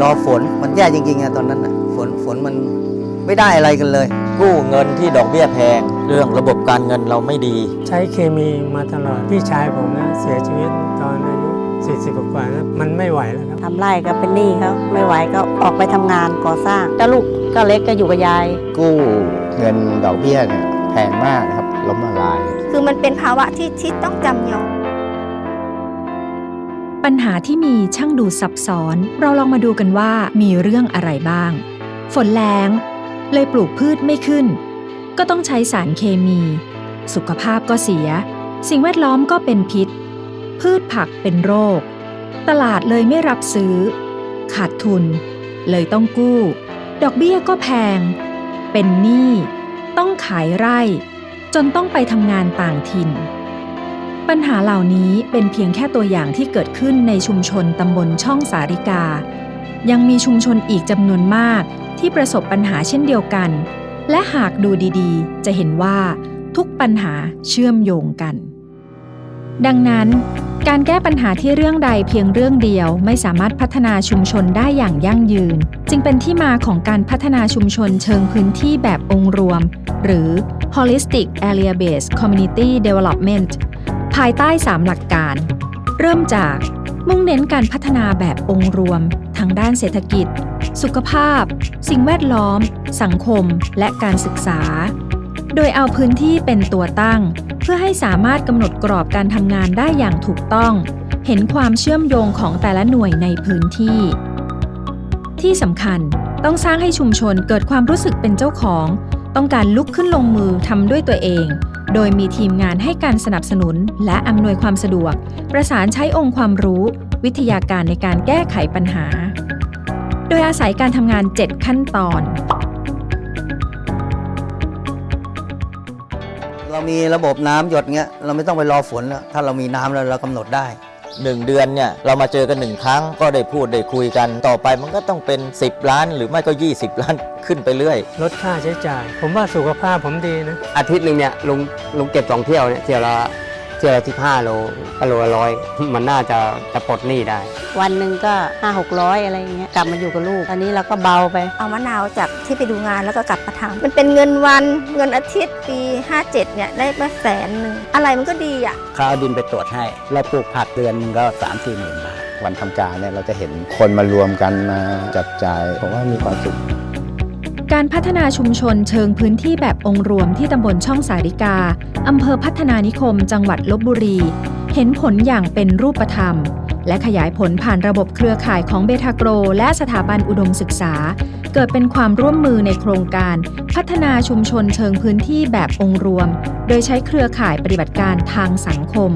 รอฝนมันแย่จริงๆอะตอนนั้นอะฝนฝนมันไม่ได้อะไรกันเลย กู้เงินที่ดอกเบี้ยแพง เรื่องระบบการเงินเราไม่ดี ใช้เคมีมาตลอดพี่ชายผมนะเสียชีวิตตอนอายุ40กว่าแล้วมันไม่ไหวแล้วครับทำไร่ก็เป็นหนี้เขาไม่ไหวก็ออกไปทำงานก่อสร้างก็ลูกก็เล็กก็อยู่กับยาย กู้เงินดอกเบี้ยเนี่ยแพงมากนะครับล้มละลาย คือมันเป็นภาวะที่ที่ต้องจำยอม ปัญหาที่มีช่างดูซับซ้อน เราลองมาดูกันว่ามีเรื่องอะไรบ้าง ฝนแล้งเลยปลูกพืชไม่ขึ้น ก็ต้องใช้สารเคมี สุขภาพก็เสีย สิ่งแวดล้อมก็เป็นพิษ พืชผักเป็นโรค ตลาดเลยไม่รับซื้อ ขาดทุน เลยต้องกู้ ดอกเบี้ยก็แพง เป็นหนี้ต้องขายไร่ จนต้องไปทำงานต่างถิ่น ปัญหาเหล่านี้เป็นเพียงแค่ตัวอย่างที่เกิดขึ้นในชุมชนตำบลช่องสาริกา ยังมีชุมชนอีกจำนวนมากที่ประสบปัญหาเช่นเดียวกัน และหากดูดีๆ จะเห็นว่าทุกปัญหาเชื่อมโยงกัน ดังนั้น การแก้ปัญหาที่เรื่องใดเพียงเรื่องเดียวไม่สามารถพัฒนาชุมชนได้อย่างยั่งยืน จึงเป็นที่มาของการพัฒนาชุมชนเชิงพื้นที่แบบองค์รวม หรือ holistic area based community development ภายใต้ 3 หลักการ เริ่มจากมุ่งเน้นการพัฒนาแบบองค์รวม ทางด้านเศรษฐกิจ สุขภาพ สิ่งแวดล้อม สังคม และการศึกษา โดยเอาพื้นที่เป็นตัวตั้ง เพื่อให้สามารถกำหนดกรอบการทำงานได้อย่างถูกต้อง เห็นความเชื่อมโยงของแต่ละหน่วยในพื้นที่ ที่สำคัญต้องสร้างให้ชุมชนเกิดความรู้สึกเป็นเจ้าของ ต้องการลุกขึ้นลงมือทำด้วยตัวเอง โดยมีทีมงานให้การสนับสนุนและอำนวยความสะดวก ประสานใช้องค์ความรู้ วิทยาการในการแก้ไขปัญหา โดยอาศัยการทำงาน 7 ขั้นตอน เรามีระบบน้ำหยดเงี้ยเราไม่ต้องไปรอฝนแล้วถ้าเรามีน้ำแล้วเรากำหนดได้ หนึ่งเดือนเนี่ยเรามาเจอกันหนึ่งครั้งก็ได้พูดได้คุยกัน ต่อไปมันก็ต้องเป็น 10 ล้าน หรือไม่ก็ 20 ล้านขึ้นไปเรื่อย ลดค่าใช้จ่าย ผมว่าสุขภาพผมดีนะ อาทิตย์หนึ่งเนี่ยลุงลุงเก็บสองเที่ยวเนี่ยเที่ยวละ เที่ยวละสิบห้าโลก็โลละร้อยมันน่าจะจะปลดหนี้ได้ วันหนึ่งก็ห้าหกร้อยอะไรอย่างเงี้ยกลับมาอยู่กับลูก อันนี้เราก็เบาไป เอามะนาวจากที่ไปดูงานแล้วก็กลับมาทำมันเป็นเงินวันเงินอาทิตย์ปี 57 เนี่ยได้มาแสนหนึ่งอะไรมันก็ดีอะ เขาเอาดินไปตรวจให้ เราปลูกผักเดือนหนึงก็สามสี่หมื่นบาท วันทำการเนี่ยเราจะเห็นคนมารวมกันมาจับจ่ายผมว่ามีความสุข การพัฒนาชุมชนเชิงพื้นที่แบบองค์รวมที่ตำบลช่องสาริกา อำเภอพัฒนานิคม จังหวัดลบบุรี เห็นผลอย่างเป็นรูปธรรม และขยายผลผ่านระบบเครือข่ายของเบทาโกร และสถาบันอุดมศึกษา เกิดเป็นความร่วมมือในโครงการ พัฒนาชุมชนเชิงพื้นที่แบบองค์รวม โดยใช้เครือข่ายปฏิบัติการทางสังคม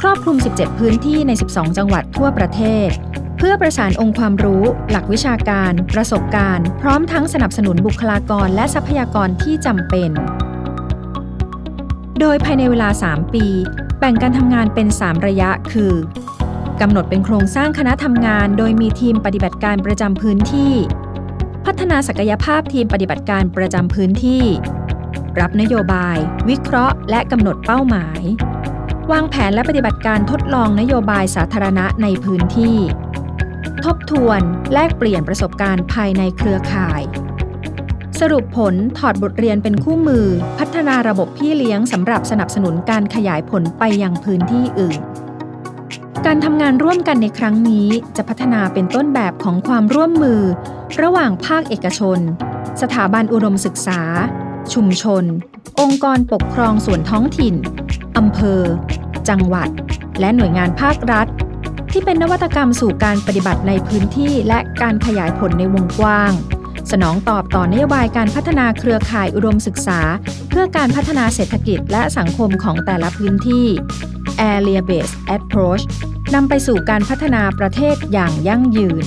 ครอบคลุม 17 พื้นที่ใน 12 จังหวัดทั่วประเทศ เพื่อประสานองค์ความรู้ หลักวิชาการ ประสบการณ์ พร้อมทั้งสนับสนุนบุคลากรและทรัพยากรที่จำเป็น โดยภายในเวลา 3 ปี แบ่งการทำงานเป็น 3 ระยะ คือกำหนดเป็นโครงสร้างคณะทำงาน โดยมีทีมปฏิบัติการประจำพื้นที่ พัฒนาศักยภาพทีมปฏิบัติการประจำพื้นที่ รับนโยบาย วิเคราะห์ และกำหนดเป้าหมายวางแผนและปฏิบัติการทดลองนโยบายสาธารณะในพื้นที่ ทบทวนแลกเปลี่ยนประสบการณ์ภายในเครือข่าย สรุปผลถอดบทเรียนเป็นคู่มือ พัฒนาระบบพี่เลี้ยงสำหรับสนับสนุนการขยายผลไปยังพื้นที่อื่น การทำงานร่วมกันในครั้งนี้จะพัฒนาเป็นต้นแบบของความร่วมมือ ระหว่างภาคเอกชน สถาบันอุดมศึกษา ชุมชน องค์กรปกครองส่วนท้องถิ่นอำเภอ จังหวัด และหน่วยงานภาครัฐ ที่เป็นนวัตกรรมสู่การปฏิบัติในพื้นที่และการขยายผลในวงกว้าง สนองตอบต่อนโยบายการพัฒนาเครือข่ายอุดมศึกษา เพื่อการพัฒนาเศรษฐกิจและสังคมของแต่ละพื้นที่ Area Based Approach นำไปสู่การพัฒนาประเทศอย่างยั่งยืน